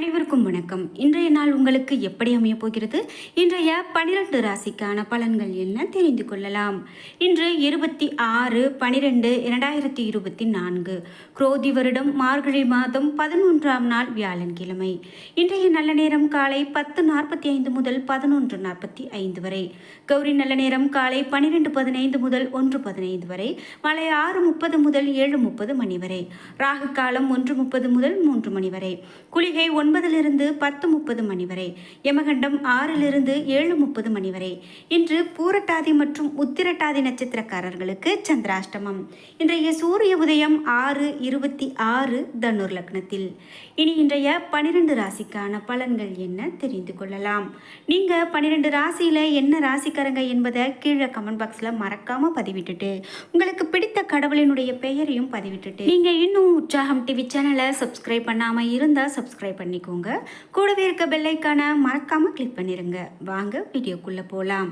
அனைவருக்கும் வணக்கம். இன்றைய நாள் உங்களுக்கு எப்படி அமையப் போகிறது இன்றைய பனிரெண்டு ராசிக்கான பலன்கள் என்ன தெரிந்து கொள்ளலாம். இன்று இருபத்தி ஆறு பனிரெண்டு இரண்டாயிரத்தி இருபத்தி நான்கு. குரோதி வருடம் மார்கழி மாதம் பதினொன்றாம் நாள் வியாழன்கிழமை. இன்றைய நல்ல நேரம் காலை பத்து நாற்பத்தி ஐந்து முதல் பதினொன்று நாற்பத்தி ஐந்து வரை. கௌரி நல்ல நேரம் காலை பனிரெண்டு பதினைந்து முதல் ஒன்று பதினைந்து வரை. மாலை ஆறு முப்பது முதல் ஏழு முப்பது மணி வரை. ராகு காலம் ஒன்று முப்பது முதல் மூன்று மணி வரை. குளிகை ஒன்று ஒன்பதிலிருந்து பத்து முப்பது மணி வரை யமகண்டம் ஆறிலிருந்து ஏழு முப்பது மணி வரை. இன்று பூரட்டாதி மற்றும் உத்திரட்டாதி நட்சத்திரக்காரர்களுக்கு சந்திராஷ்டமம். இன்றைய சூரிய உதயம் ஆறு இருபத்தி ஆறு தனுர் லக்னத்தில். இனி இன்றைய பனிரெண்டு ராசிக்கான பலன்கள் என்ன தெரிந்து கொள்ளலாம். நீங்க பன்னிரெண்டு ராசியில என்ன ராசிக்காரங்க என்பதை கீழே கமெண்ட் பாக்ஸ்ல மறக்காம பதிவிட்டுட்டு உங்களுக்கு பிடித்த கடவுளினுடைய பெயரையும் பதிவிட்டுட்டு நீங்க இன்னும் உற்சாகம் டிவி சேனலை சப்ஸ்கிரைப் பண்ணாம இருந்தா சப்ஸ்கிரைப் பண்ணிக்கோங்க. கூடவே இருக்க பெல்லைக்கான மறக்காமல் கிளிக் பண்ணிடுங்க வாங்க வீடியோக்குள்ளே போகலாம்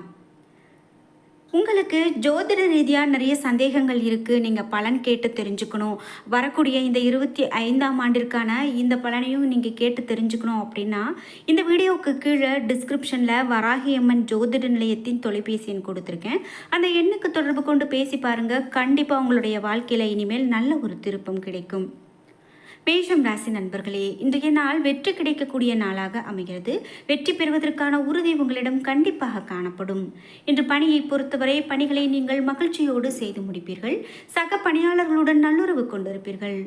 உங்களுக்கு ஜோதிட ரீதியாக நிறைய சந்தேகங்கள் இருக்குது நீங்கள் பலன் கேட்டு தெரிஞ்சுக்கணும். வரக்கூடிய இந்த இருபத்தி ஐந்தாம் ஆண்டிற்கான இந்த பலனையும் நீங்கள் கேட்டு தெரிஞ்சுக்கணும் அப்படின்னா இந்த வீடியோவுக்கு கீழே டிஸ்கிரிப்ஷனில் வராகியம்மன் ஜோதிட நிலையத்தின் தொலைபேசி எண் கொடுத்துருக்கேன். அந்த எண்ணுக்கு தொடர்பு கொண்டு பேசி பாருங்கள் கண்டிப்பாக உங்களுடைய வாழ்க்கையில் இனிமேல் நல்ல ஒரு திருப்பம் கிடைக்கும். மேஷம் ராசி நண்பர்களே இன்றைய நாள் வெற்றி கிடைக்கக்கூடிய நாளாக அமைகிறது. வெற்றி பெறுவதற்கான உறுதி உங்களிடம் கண்டிப்பாக காணப்படும். இன்று பணியை பொறுத்தவரை பணிகளை நீங்கள் மகிழ்ச்சியோடு செய்து முடிப்பீர்கள். சக பணியாளர்களுடன் நல்லுறவு கொண்டிருப்பீர்கள்.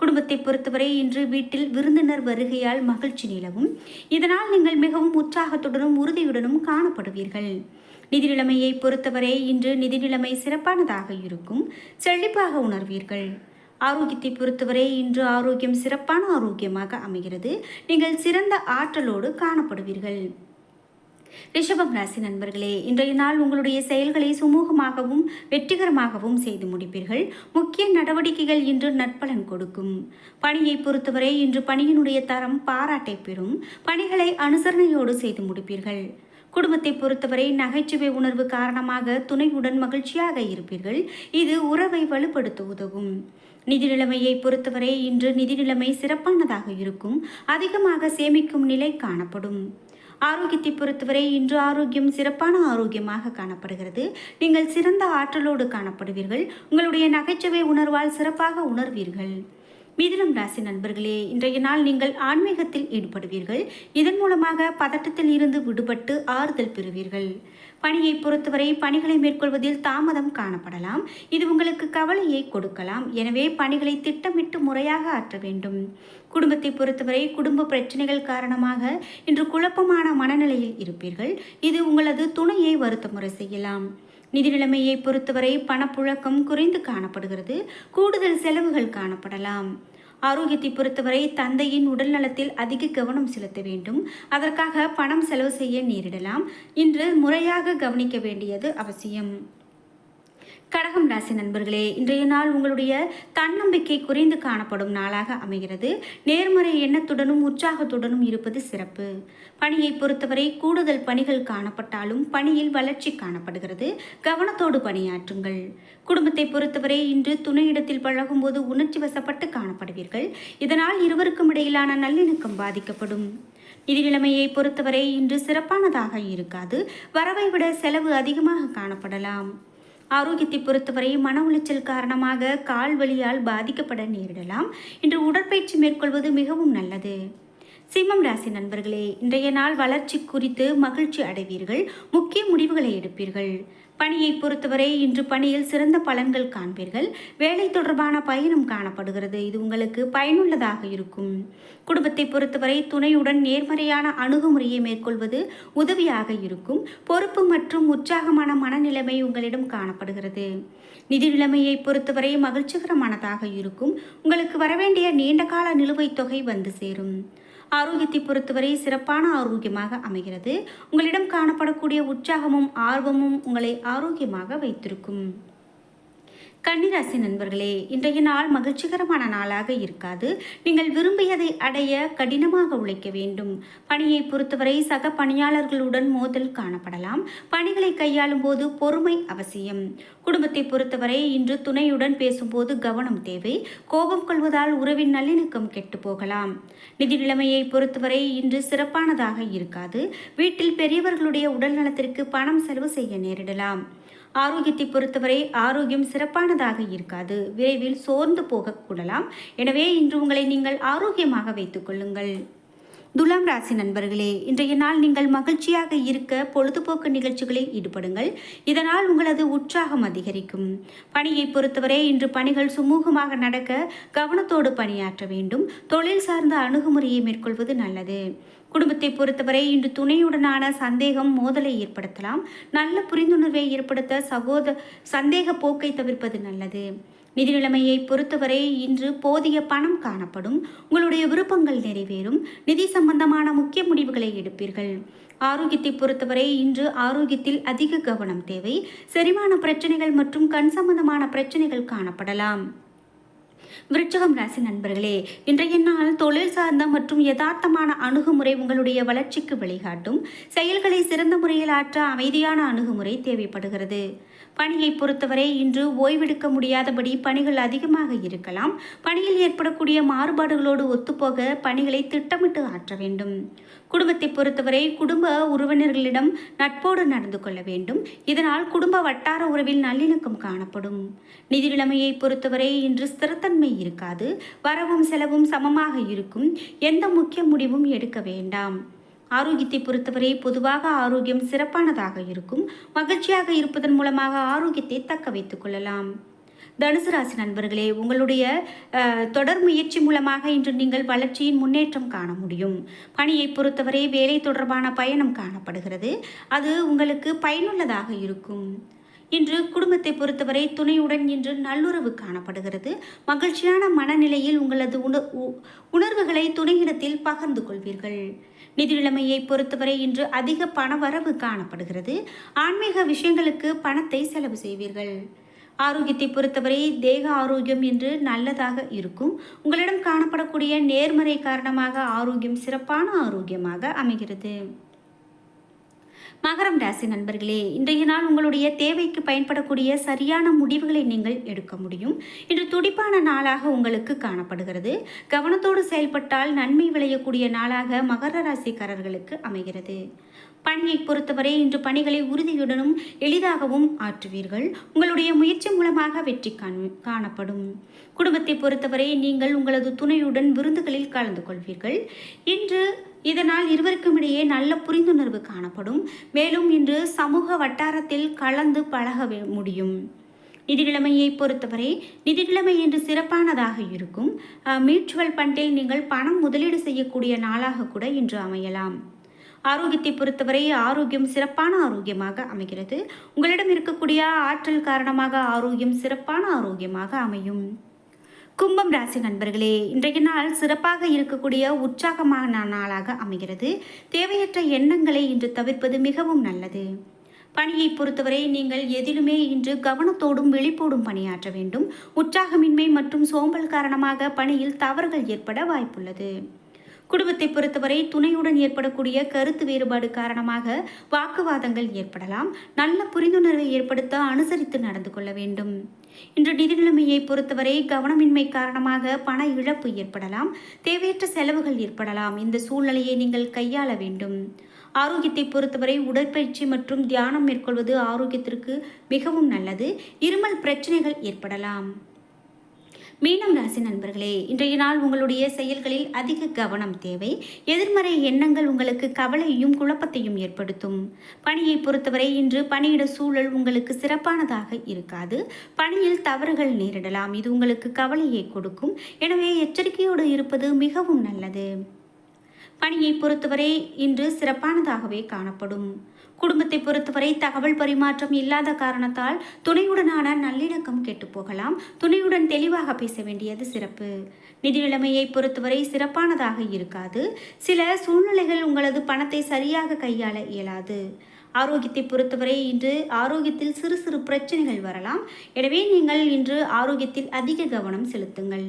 குடும்பத்தை பொறுத்தவரை இன்று வீட்டில் விருந்தினர் வருகையால் மகிழ்ச்சி நிலவும். இதனால் நீங்கள் மிகவும் உற்சாகத்துடனும் உறுதியுடனும் காணப்படுவீர்கள். நிதி நிலைமையை பொறுத்தவரை இன்று நிதி நிலைமை சிறப்பானதாக இருக்கும். செழிப்பாக உணர்வீர்கள். ஆரோக்கியத்தை பொறுத்தவரை இன்று ஆரோக்கியம் சிறப்பான ஆரோக்கியமாக அமைகிறது. நீங்கள் சிறந்த ஆற்றலோடு காணப்படுவீர்கள். ரிஷபம் ராசி நண்பர்களே இன்றைய நாள் உங்களுடைய செயல்களை சுமூகமாகவும் வெற்றிகரமாகவும் செய்து முடிப்பீர்கள். முக்கிய நடவடிக்கைகள் இன்று நற்பலன் கொடுக்கும். பணியை பொறுத்தவரை இன்று பணியினுடைய தரம் பாராட்டை பெறும். பணிகளை அனுசரணையோடு செய்து முடிப்பீர்கள். குடும்பத்தை பொறுத்தவரை நகைச்சுவை உணர்வு காரணமாக துணையுடன் மகிழ்ச்சியாக இருப்பீர்கள். இது உறவை வலுப்படுத்த உதவும். நிதி நிலைமையை பொறுத்தவரை இன்று நிதி நிலைமை சிறப்பானதாக இருக்கும். அதிகமாக சேமிக்கும் நிலை காணப்படும். ஆரோக்கியத்தை பொறுத்தவரை இன்று ஆரோக்கியம் சிறப்பான ஆரோக்கியமாக காணப்படுகிறது. நீங்கள் சிறந்த ஆற்றலோடு காணப்படுவீர்கள். உங்களுடைய நகைச்சுவை உணர்வால் சிறப்பாக உணர்வீர்கள். மிதுனம் ராசி நண்பர்களே இன்றைய நாள் நீங்கள் ஆன்மீகத்தில் ஈடுபடுவீர்கள். இதன் மூலமாக பதட்டத்தில் இருந்து விடுபட்டு ஆறுதல் பெறுவீர்கள். பணியை பொறுத்தவரை பணிகளை மேற்கொள்வதில் தாமதம் காணப்படலாம். இது உங்களுக்கு கவலையை கொடுக்கலாம். எனவே பணிகளை திட்டமிட்டு முறையாக ஆற்ற வேண்டும். குடும்பத்தை பொறுத்தவரை குடும்ப பிரச்சனைகள் காரணமாக இன்று குழப்பமான மனநிலையில் இருப்பீர்கள். இது உங்களது துணையை வருத்தமுறை செய்யலாம். நிதி நிலைமையை பொறுத்தவரை பணப்புழக்கம் குறைந்து காணப்படுகிறது. கூடுதல் செலவுகள் காணப்படலாம். ஆரோக்கியத்தை பொறுத்தவரை தந்தையின் உடல் நலத்தில் அதிக கவனம் செலுத்த வேண்டும். அதற்காக பணம் செலவு செய்ய நேரிடலாம். இன்று முறையாக கவனிக்க வேண்டியது அவசியம். கடகம் ராசி நண்பர்களே இன்றைய நாள் உங்களுடைய தன்னம்பிக்கை குறைந்து காணப்படும் நாளாக அமைகிறது. நேர்மறை எண்ணத்துடனும் உற்சாகத்துடனும் இருப்பது சிறப்பு. பணியை பொறுத்தவரை கூடுதல் பணிகள் காணப்பட்டாலும் பணியில் வளர்ச்சி காணப்படுகிறது. கவனத்தோடு பணியாற்றுங்கள். குடும்பத்தை பொறுத்தவரை இன்று துணையிடத்தில் பழகும்போது உணர்ச்சி வசப்பட்டு காணப்படுவீர்கள். இதனால் இருவருக்கும் இடையிலான நல்லிணக்கம் பாதிக்கப்படும். நிதி நிலைமையை பொறுத்தவரை இன்று சிறப்பானதாக இருக்காது. வரவை விட செலவு அதிகமாக காணப்படலாம். ஆரோக்கியத்தை பொறுத்தவரை மன உளைச்சல் காரணமாக கால் வலியால் பாதிக்கப்பட நேரிடலாம். இன்று உடற்பயிற்சி மேற்கொள்வது மிகவும் நல்லது. சிம்மம் ராசி நண்பர்களே இன்றைய நாள் வளர்ச்சி குறித்து மகிழ்ச்சி அடைவீர்கள். முக்கிய முடிவுகளை எடுப்பீர்கள். பணியை பொறுத்தவரை இன்று பணியில் சிறந்த பலன்கள் காண்பீர்கள். வேலை தொடர்பான பயணம் காணப்படுகிறது. இது உங்களுக்கு பயனுள்ளதாக இருக்கும். குடும்பத்தை பொறுத்தவரை துணையுடன் நேர்மறையான அணுகுமுறையை மேற்கொள்வது உதவியாக இருக்கும். பொறுப்பு மற்றும் உற்சாகமான மனநிலைமை உங்களிடம் காணப்படுகிறது. நிதி நிலைமையை பொறுத்தவரை மகிழ்ச்சிகரமானதாக இருக்கும். உங்களுக்கு வரவேண்டிய நீண்டகால நிலுவைத் தொகை வந்து சேரும். ஆரோக்கியத்தை பொறுத்தவரை சிறப்பான ஆரோக்கியமாக அமைகிறது. உங்களிடம் காணப்படக்கூடிய உற்சாகமும் ஆர்வமும் உங்களை ஆரோக்கியமாக வைத்திருக்கும். கன்னிராசி நண்பர்களே இன்றைய நாள் மகிழ்ச்சிகரமான நாளாக இருக்காது. நீங்கள் விரும்பியதை அடைய கடினமாக உழைக்க வேண்டும். பணியை பொறுத்தவரை சக பணியாளர்களுடன் மோதல் காணப்படலாம். பணிகளை கையாளும் போது பொறுமை அவசியம். குடும்பத்தை பொறுத்தவரை இன்று துணையுடன் பேசும்போது கவனம் தேவை. கோபம் கொள்வதால் உறவின் நல்லிணக்கம் கெட்டு போகலாம். நிதி நிலைமையை பொறுத்தவரை இன்று சிறப்பானதாக இருக்காது. வீட்டில் பெரியவர்களுடைய உடல் நலத்திற்கு பணம் செலவு செய்ய நேரிடலாம். ஆரோக்கியத்தை பொறுத்தவரை ஆரோக்கியம் சிறப்பானதாக இருக்காது. விரைவில் சோர்ந்து போகக்கூடலாம் எனவே இன்று உங்களை நீங்கள் ஆரோக்கியமாக வைத்துக் கொள்ளுங்கள். துலாம் ராசி நண்பர்களே இன்றைய நாள் நீங்கள் மகிழ்ச்சியாக இருக்க பொழுதுபோக்கு நிகழ்ச்சிகளில் ஈடுபடுங்கள். இதனால் உங்களது உற்சாகம் அதிகரிக்கும். பணியை பொறுத்தவரை இன்று பணிகள் சுமூகமாக நடக்க கவனத்தோடு பணியாற்ற வேண்டும். தொழில் சார்ந்த அணுகுமுறையை மேற்கொள்வது நல்லது. குடும்பத்தை பொறுத்தவரை இன்று துணையுடனான சந்தேகம் மோதலை ஏற்படுத்தலாம். நல்ல புரிந்துணர்வை ஏற்படுத்த சகோத சந்தேக போக்கை தவிர்ப்பது நல்லது. நிதி நிலைமையை பொறுத்தவரை இன்று போதிய பணம் காணப்படும். உங்களுடைய விருப்பங்கள் நிறைவேறும். நிதி சம்பந்தமான முக்கிய முடிவுகளை எடுப்பீர்கள். ஆரோக்கியத்தை பொறுத்தவரை இன்று ஆரோக்கியத்தில் அதிக கவனம் தேவை. செரிமான பிரச்சனைகள் மற்றும் கண் சம்பந்தமான பிரச்சனைகள் காணப்படலாம். விருச்சகம் ராசி நண்பர்களே இன்றைய நாள் தொழில் சார்ந்த மற்றும் யதார்த்தமான அணுகுமுறை உங்களுடைய வளர்ச்சிக்கு வழிகாட்டும். செயல்களை சிறந்த முறையில் ஆற்ற அமைதியான அணுகுமுறை தேவைப்படுகிறது. பணியை பொறுத்தவரை இன்று ஓய்வெடுக்க முடியாதபடி பணிகள் அதிகமாக இருக்கலாம். பணியில் ஏற்படக்கூடிய மாறுபாடுகளோடு ஒத்துப்போக பணிகளை திட்டமிட்டு ஆற்ற வேண்டும். குடும்பத்தை பொறுத்தவரை குடும்ப உறவினர்களிடம் நட்போடு நடந்து கொள்ள வேண்டும். இதனால் குடும்ப வட்டார உறவில் நல்லிணக்கம் காணப்படும். நிதி நிலைமையை பொறுத்தவரை இன்று ஸ்திரத்தன்மை இருக்காது. வரவும் செலவும் சமமாக இருக்கும். எந்த முக்கிய முடிவும் எடுக்க வேண்டாம். ஆரோக்கியத்தை பொறுத்தவரை பொதுவாக ஆரோக்கியம் சிறப்பானதாக இருக்கும். மகிழ்ச்சியாக இருப்பதன் மூலமாக ஆரோக்கியத்தை தக்க வைத்துக் கொள்ளலாம். தனுசு ராசி நண்பர்களே உங்களுடைய தொடர் முயற்சி மூலமாக இன்று நீங்கள் வளர்ச்சியின் முன்னேற்றம் காண முடியும். பணியை பொறுத்தவரை வேலை தொடர்பான பயணம் காணப்படுகிறது. அது உங்களுக்கு பயனுள்ளதாக இருக்கும். இன்று குடும்பத்தை பொறுத்தவரை துணையுடன் இன்று நல்லுறவு காணப்படுகிறது. மகிழ்ச்சியான மனநிலையில் உங்களது உணர்வுகளை துணையிடத்தில் பகிர்ந்து கொள்வீர்கள். நிதி நிலைமையை பொறுத்தவரை இன்று அதிக பண வரவு காணப்படுகிறது. ஆன்மீக விஷயங்களுக்கு பணத்தை செலவு செய்வீர்கள். ஆரோக்கியத்தை பொறுத்தவரை தேக ஆரோக்கியம் என்று நல்லதாக இருக்கும். உங்களிடம் காணப்படக்கூடிய நேர்மறை காரணமாக ஆரோக்கியம் சிறப்பான ஆரோக்கியமாக அமைகிறது. மகரம் ராசி நண்பர்களே இன்றைய நாள் உங்களுடைய தேவைக்கு பயன்படக்கூடிய சரியான முடிவுகளை நீங்கள் எடுக்க முடியும். இன்று துடிப்பான நாளாக உங்களுக்கு காணப்படுகிறது. கவனத்தோடு செயல்பட்டால் நன்மை விளையக்கூடிய நாளாக மகர ராசிக்காரர்களுக்கு அமைகிறது. பணியை பொறுத்தவரை இன்று பணிகளை உறுதியுடனும் எளிதாகவும் ஆற்றுவீர்கள். உங்களுடைய முயற்சி மூலமாக வெற்றி காணப்படும். குடும்பத்தை பொறுத்தவரை நீங்கள் உங்களது துணையுடன் விருந்துகளில் கலந்து கொள்வீர்கள். இன்று இதனால் இருவருக்கும் இடையே நல்ல புரிந்துணர்வு காணப்படும். மேலும் இன்று சமூக வட்டாரத்தில் கலந்து பழக முடியும். நிதி நிலைமையை பொறுத்தவரை நிதி நிலைமை என்று சிறப்பானதாக இருக்கும். மியூச்சுவல் ஃபண்டில் நீங்கள் பணம் முதலீடு செய்யக்கூடிய நாளாக கூட இன்று அமையலாம். ஆரோக்கியத்தை பொறுத்தவரை ஆரோக்கியம் சிறப்பான ஆரோக்கியமாக அமைகிறது. உங்களிடம் இருக்கக்கூடிய ஆற்றல் காரணமாக ஆரோக்கியம் சிறப்பான ஆரோக்கியமாக அமையும். கும்பம் ராசி நண்பர்களே இன்றைய நாள் சிறப்பாக இருக்கக்கூடிய உற்சாகமான நாளாக அமைகிறது. தேவையற்ற எண்ணங்களை இன்று தவிர்ப்பது மிகவும் நல்லது. பணியை பொறுத்தவரை நீங்கள் எதிலுமே இன்று கவனத்தோடும் விழிப்போடும் பணியாற்ற வேண்டும். உற்சாகமின்மை மற்றும் சோம்பல் காரணமாக பணியில் தவறுகள் ஏற்பட வாய்ப்புள்ளது. குடும்பத்தை பொறுத்தவரை துணையுடன் ஏற்படக்கூடிய கருத்து வேறுபாடு காரணமாக வாக்குவாதங்கள் ஏற்படலாம். நல்ல புரிந்துணர்வை ஏற்படுத்த அனுசரித்து நடந்து கொள்ள வேண்டும். இன்று நிதிநிலைமையை பொறுத்தவரை கவனமின்மை காரணமாக பண இழப்பு ஏற்படலாம். தேவையற்ற செலவுகள் ஏற்படலாம். இந்த சூழ்நிலையை நீங்கள் கையாள வேண்டும். ஆரோக்கியத்தை பொறுத்தவரை உடற்பயிற்சி மற்றும் தியானம் மேற்கொள்வது ஆரோக்கியத்திற்கு மிகவும் நல்லது. இருமல் பிரச்சனைகள் ஏற்படலாம். மீனம் ராசி நண்பர்களே இன்றைய நாள் உங்களுடைய செயல்களில் அதிக கவனம் தேவை. எதிர்மறை எண்ணங்கள் உங்களுக்கு கவலையும் குழப்பத்தையும் ஏற்படுத்தும். பணியை பொறுத்தவரை இன்று பணியிட சூழல் உங்களுக்கு சிறப்பானதாக இருக்காது. பணியில் தவறுகள் நேரிடலாம். இது உங்களுக்கு கவலையை கொடுக்கும். எனவே எச்சரிக்கையோடு இருப்பது மிகவும் நல்லது. பணியை பொறுத்தவரை இன்று சிறப்பானதாகவே காணப்படும். குடும்பத்தை பொறுத்தவரை தகவல் பரிமாற்றம் இல்லாத காரணத்தால் துணையுடனான நல்லிணக்கம் கெட்டுப்போகலாம் துணையுடன் தெளிவாக பேச வேண்டியது சிறப்பு. நிதி நிலைமையை பொறுத்தவரை சிறப்பானதாக இருக்காது. சில சூழ்நிலைகள் உங்களது பணத்தை சரியாக கையாள இயலாது. ஆரோக்கியத்தை பொறுத்தவரை இன்று ஆரோக்கியத்தில் சிறு சிறு பிரச்சனைகள் வரலாம். எனவே நீங்கள் இன்று ஆரோக்கியத்தில் அதிக கவனம் செலுத்துங்கள்.